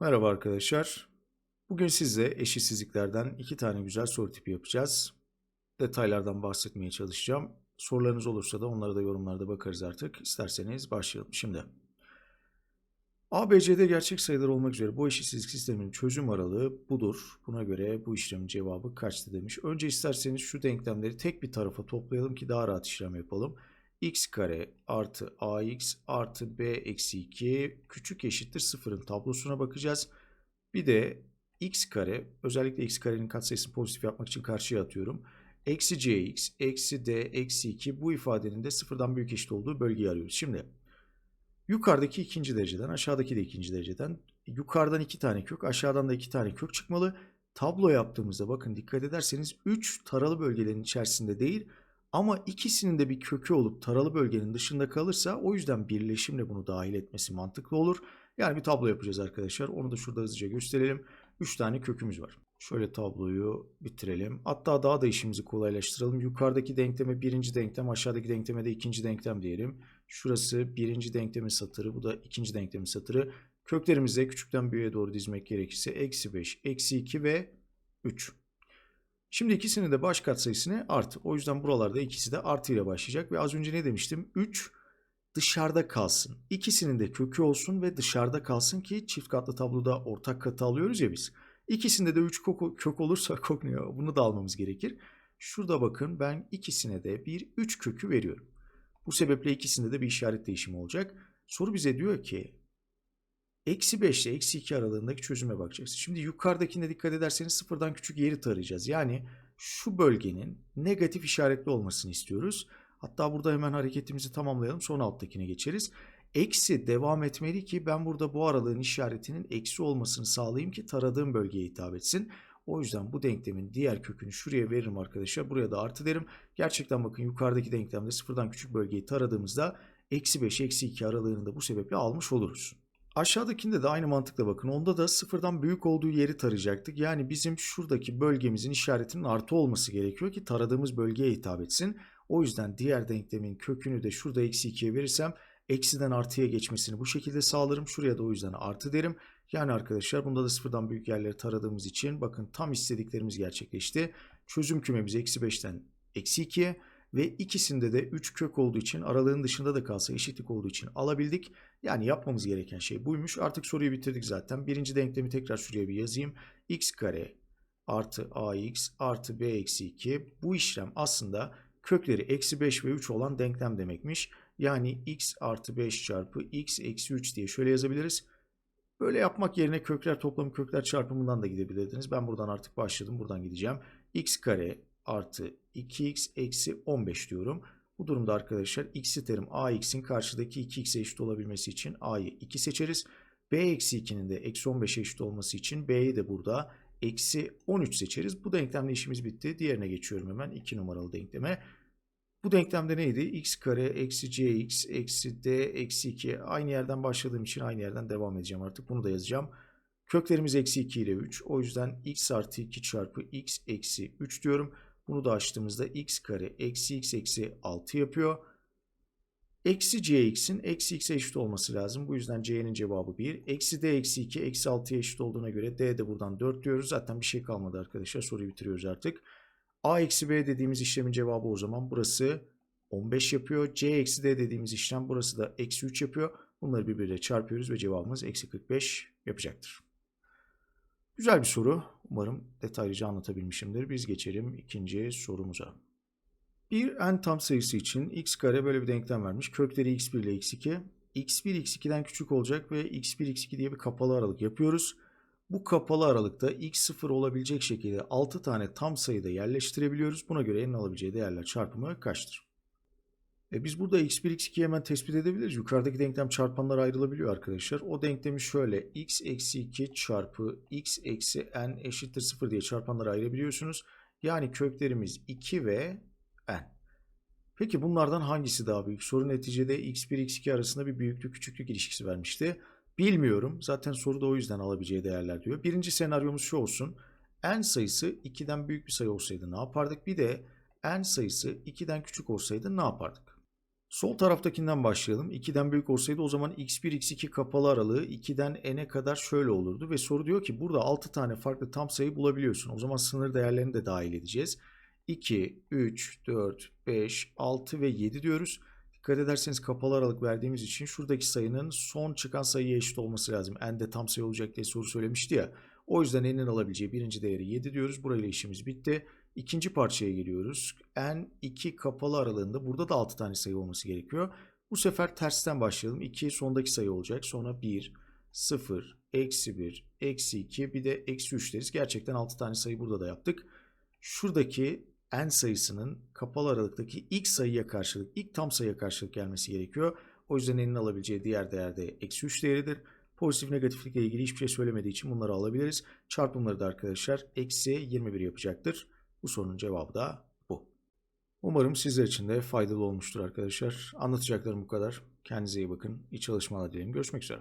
Merhaba arkadaşlar. Bugün sizle eşitsizliklerden iki tane güzel soru tipi yapacağız. Detaylardan bahsetmeye çalışacağım. Sorularınız olursa da onlara da yorumlarda bakarız artık. İsterseniz başlayalım. Şimdi ABCD gerçek sayılar olmak üzere bu eşitsizlik sisteminin çözüm aralığı budur. Buna göre bu işlemin cevabı kaçtı demiş. Önce isterseniz şu denklemleri tek bir tarafa toplayalım ki daha rahat işlem yapalım. X kare artı ax artı b eksi 2 küçük eşittir sıfırın tablosuna bakacağız. Bir de x kare özellikle x karenin katsayısını pozitif yapmak için karşıya atıyorum. Eksi cx eksi d eksi 2 bu ifadenin de sıfırdan büyük eşit olduğu bölgeyi arıyoruz. Şimdi yukarıdaki ikinci dereceden aşağıdaki de ikinci dereceden yukarıdan iki tane kök aşağıdan da iki tane kök çıkmalı. Tablo yaptığımızda bakın dikkat ederseniz 3 taralı bölgelerin içerisinde değil ama ikisinin de bir kökü olup taralı bölgenin dışında kalırsa o yüzden birleşimle bunu dahil etmesi mantıklı olur. Yani bir tablo yapacağız arkadaşlar. Onu da şurada hızlıca gösterelim. 3 tane kökümüz var. Şöyle tabloyu bitirelim. Hatta daha da işimizi kolaylaştıralım. Yukarıdaki denkleme birinci denklem, aşağıdaki denkleme de ikinci denklem diyelim. Şurası birinci denklemin satırı, bu da ikinci denklemin satırı. Köklerimizi küçükten büyüğe doğru dizmek gerekirse eksi 5, eksi 2 ve 3. Şimdi ikisinin de baş katsayısını artı. O yüzden buralarda ikisi de artı ile başlayacak. Ve az önce ne demiştim? 3 dışarıda kalsın. İkisinin de kökü olsun ve dışarıda kalsın ki çift katlı tabloda ortak katı alıyoruz ya biz. İkisinde de 3 kök olursa ya? Bunu da almamız gerekir. Şurada bakın ben ikisine de bir 3 kökü veriyorum. Bu sebeple ikisinde de bir işaret değişimi olacak. Soru bize diyor ki Eksi 5 ile eksi 2 aralığındaki çözüme bakacağız. Şimdi yukarıdakine dikkat ederseniz sıfırdan küçük yeri tarayacağız. Yani şu bölgenin negatif işaretli olmasını istiyoruz. Hatta burada hemen hareketimizi tamamlayalım. Son alttakine geçeriz. Eksi devam etmeli ki ben burada bu aralığın işaretinin eksi olmasını sağlayayım ki taradığım bölgeye hitap etsin. O yüzden bu denklemin diğer kökünü şuraya veririm arkadaşlar. Buraya da artı derim. Gerçekten bakın yukarıdaki denklemde sıfırdan küçük bölgeyi taradığımızda eksi 5 eksi 2 aralığını da bu sebeple almış oluruz. Aşağıdakinde de aynı mantıkla bakın. Onda da sıfırdan büyük olduğu yeri tarayacaktık. Yani bizim şuradaki bölgemizin işaretinin artı olması gerekiyor ki taradığımız bölgeye hitap etsin. O yüzden diğer denklemin kökünü de şurada eksi 2'ye verirsem eksiden artıya geçmesini bu şekilde sağlarım. Şuraya da o yüzden artı derim. Yani arkadaşlar bunda da sıfırdan büyük yerleri taradığımız için bakın tam istediklerimiz gerçekleşti. Çözüm kümemiz eksi 5'ten eksi 2'ye ve ikisinde de 3 kök olduğu için aralığın dışında da kalsa eşitlik olduğu için alabildik. Yani yapmamız gereken şey buymuş. Artık soruyu bitirdik zaten. Birinci denklemi tekrar şuraya bir yazayım. x kare artı ax artı b eksi 2. Bu işlem aslında kökleri eksi 5 ve 3 olan denklem demekmiş. Yani x artı 5 çarpı x eksi 3 diye şöyle yazabiliriz. Böyle yapmak yerine kökler toplamı kökler çarpımından da gidebilirdiniz. Ben buradan artık başladım. Buradan gideceğim. x kare artı 2x eksi 15 diyorum. Bu durumda arkadaşlar x'i terim ax'in karşıdaki 2x'e eşit olabilmesi için a'yı 2 seçeriz. b eksi 2'nin de eksi 15'e eşit olması için b'yi de burada eksi 13 seçeriz. Bu denklemle işimiz bitti. Diğerine geçiyorum hemen 2 numaralı denkleme. Bu denklemde neydi? x kare eksi cx eksi d eksi 2. Aynı yerden başladığım için aynı yerden devam edeceğim artık. Bunu da yazacağım. Köklerimiz eksi 2 ile 3. O yüzden x artı 2 çarpı x eksi 3 diyorum. Bunu da açtığımızda x kare eksi x eksi 6 yapıyor. Eksi cx'in eksi x'e eşit olması lazım. Bu yüzden c'nin cevabı 1. Eksi d eksi 2 eksi 6'ya eşit olduğuna göre d de buradan 4 diyoruz. Zaten bir şey kalmadı arkadaşlar. Soruyu bitiriyoruz artık. a eksi b dediğimiz işlemin cevabı o zaman burası 15 yapıyor. c eksi d dediğimiz işlem burası da eksi 3 yapıyor. Bunları birbiriyle çarpıyoruz ve cevabımız eksi 45 yapacaktır. Güzel bir soru. Umarım detaylıca anlatabilmişimdir. Biz geçelim ikinci sorumuza. Bir n tam sayısı için x kare böyle bir denklem vermiş. Kökleri x1 ile x2. x1 x2'den küçük olacak ve x1 x2 diye bir kapalı aralık yapıyoruz. Bu kapalı aralıkta x0 olabilecek şekilde 6 tane tam sayıda yerleştirebiliyoruz. Buna göre n'in alabileceği değerler çarpımı kaçtır? E biz burada x1, x2'yi hemen tespit edebiliriz. Yukarıdaki denklem çarpanlara ayrılabiliyor arkadaşlar. O denklemi şöyle x eksi 2 çarpı x eksi n eşittir 0 diye çarpanlara ayırabiliyorsunuz. Yani köklerimiz 2 ve n. Peki bunlardan hangisi daha büyük? Soru neticede x1, x2 arasında bir büyüklük küçüklük ilişkisi vermişti. Bilmiyorum. Zaten soruda o yüzden alabileceği değerler diyor. Birinci senaryomuz şu olsun. n sayısı 2'den büyük bir sayı olsaydı ne yapardık? Bir de n sayısı 2'den küçük olsaydı ne yapardık? Sol taraftakinden başlayalım. 2'den büyük olsaydı o zaman x1, x2 kapalı aralığı 2'den n'e kadar şöyle olurdu. Ve soru diyor ki burada 6 tane farklı tam sayı bulabiliyorsun. O zaman sınır değerlerini de dahil edeceğiz. 2, 3, 4, 5, 6 ve 7 diyoruz. Dikkat ederseniz kapalı aralık verdiğimiz için şuradaki sayının son çıkan sayıya eşit olması lazım. N'de tam sayı olacak diye soru söylemişti ya. O yüzden n'in alabileceği birinci değeri 7 diyoruz. Burayla işimiz bitti. İkinci parçaya geliyoruz. N 2 kapalı aralığında burada da 6 tane sayı olması gerekiyor. Bu sefer tersten başlayalım. 2 sondaki sayı olacak. Sonra 1, 0, eksi 1, eksi 2 bir de eksi 3 deriz. Gerçekten 6 tane sayı burada da yaptık. Şuradaki n sayısının kapalı aralıktaki ilk sayıya karşılık, ilk tam sayıya karşılık gelmesi gerekiyor. O yüzden n'in alabileceği diğer değer de eksi 3 değeridir. Pozitif negatiflikle ilgili hiçbir şey söylemediği için bunları alabiliriz. Çarpımları da arkadaşlar eksi 21 yapacaktır. Bu sorunun cevabı da bu. Umarım sizler için de faydalı olmuştur arkadaşlar. Anlatacaklarım bu kadar. Kendinize iyi bakın. İyi çalışmalar dilerim. Görüşmek üzere.